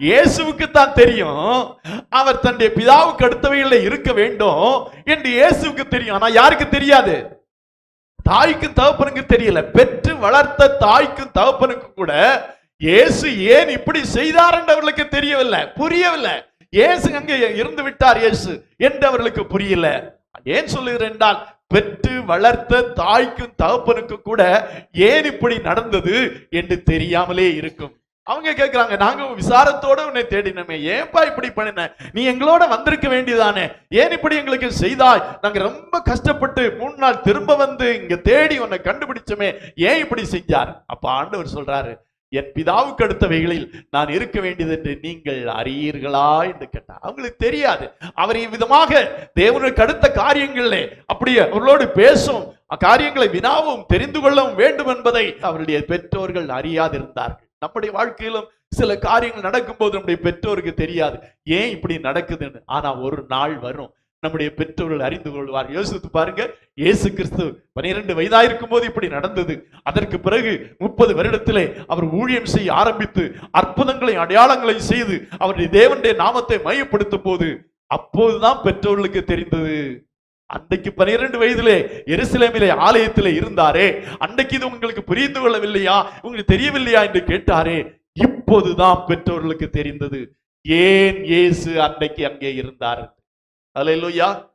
இயேசுவுக்கு தான் தெரியும். அவர் தன்னுடைய பிதாவுக்கு அடுத்தவைகளில் இருக்க வேண்டும் என்று இயேசுவுக்கு தெரியும். ஆனா யாருக்கு தெரியாது? தாய்க்கும் தகப்பனுக்கு தெரியல. பெற்று வளர்த்த தாய்க்கும் தகப்பனுக்கும் கூட இயேசு ஏன் இப்படி செய்தார் என்றவர்களுக்கு தெரியவில்லை. புரியவில்லை. இயேசு அங்கே இருந்து விட்டார் இயேசு என்று அவர்களுக்கு புரியல. ஏன் சொல்லுகிறேன் என்றால் பெற்று வளர்த்த தாய்க்கும் தகப்பனுக்கும் கூட ஏன் இப்படி நடந்தது என்று தெரியாமலே இருக்கும். அவங்க கேட்கிறாங்க நாங்க விசாரத்தோட உன்னை தேடினோமே. ஏன்பா இப்படி பண்ணின? நீ எங்களோட வந்திருக்க வேண்டியதானே? ஏன் இப்படி எங்களுக்கு செய்தாய்? நாங்க ரொம்ப கஷ்டப்பட்டு மூணு நாள் திரும்ப வந்து இங்க தேடி உன்னை கண்டுபிடிச்சோமே. ஏன் இப்படி செஞ்சார்? அப்ப ஆண்டவர் சொல்றாரு என் பிதாவுக்கு அடுத்தவைகளில் நான் இருக்க வேண்டியது என்று நீங்கள் அறியீர்களா? என்று கேட்டார். அவங்களுக்கு தெரியாது. அவர் இவ்விதமாக தேவனுக்கு அடுத்த காரியங்களே அப்படியே அவர்களோடு பேசும் காரியங்களை வினாவும் தெரிந்து கொள்ளவும் வேண்டும் என்பதை அவருடைய பெற்றோர்கள் அறியாதிருந்தார்கள். நம்முடைய வாழ்க்கையிலும் சில காரியங்கள் நடக்கும்போது நம்முடைய பெற்றோருக்கு தெரியாது. ஏன் இப்படி நடக்குதுன்னு? ஆனா ஒரு நாள் வரும். நம்முடைய பெற்றோர்கள் அறிந்து கொள்வார். யோசித்து பாருங்க. இயேசு கிறிஸ்து பனிரெண்டு வயதாயிருக்கும் போது இப்படி நடந்தது. அதற்கு பிறகு முப்பது வருடத்திலே அவர் ஊழியம் செய்ய ஆரம்பித்து அற்புதங்களை அடையாளங்களை செய்து அவருடைய தேவனுடைய நாமத்தை மையப்படுத்தும் போது அப்போதுதான் பெற்றோர்களுக்கு தெரிந்தது. அன்றைக்கு பனிரெண்டு வயதிலே எருசலேமிலே ஆலயத்திலே இருந்தாரே. அன்றைக்கு இது உங்களுக்கு புரிந்து கொள்ளவில்லையா? உங்களுக்கு தெரியவில்லையா என்று கேட்டாரே. இப்போதுதான் பெற்றோர்களுக்கு தெரிந்தது. ஏன் இயேசு அன்றைக்கு அங்கே இருந்தார்? அல்லேலூயா